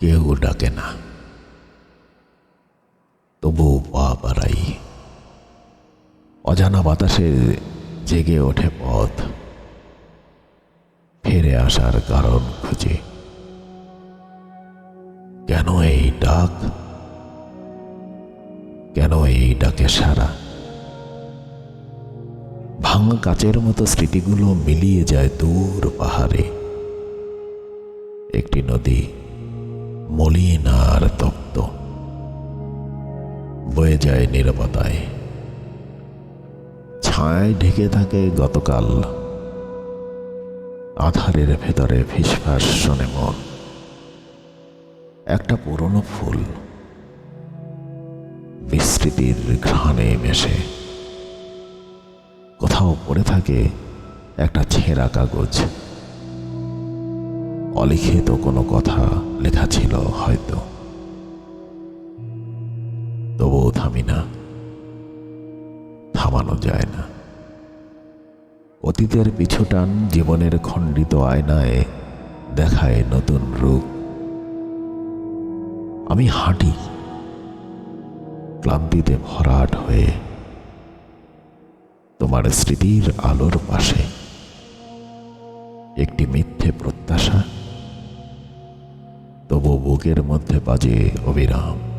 কেউ ডাকে না। তবু পা বাড়াই অজানা বাতাসে জেগে ওঠে পথ। ফিরে আসার কারণ খুঁজে। কেন এই ডাক? কেন এই ডাকে সারা? ভাঙা কাচের মতো স্মৃতিগুলো মিলিয়ে যায় দূর পাহাড়ে। একটি নদী মলিন আর তপ্ত। বয়ে যায় নিরাপত্তায় ছায় ঢেকে থাকে গতকাল। আধারের ভেতরে ফিসফাস শোনে মন। একটা পুরনো ফুল। বিস্তৃতির ঘ্রাণে মেশে। কোথাও পড়ে থাকে একটা ছেঁড়া কাগজ। অলিখিত কোনো কথা লেখা ছিল হয়তো। তবুও থামি না। থামানো যায় না। অতীতের পিছুটান জীবনের খণ্ডিত আয়নায় দেখায় নতুন রূপ। আমি হাঁটি। ক্লান্তিতে ভরাট হয়ে। তোমার স্মৃতির আলোর পাশে। বুকের মধ্যে বাজে অবিরাম।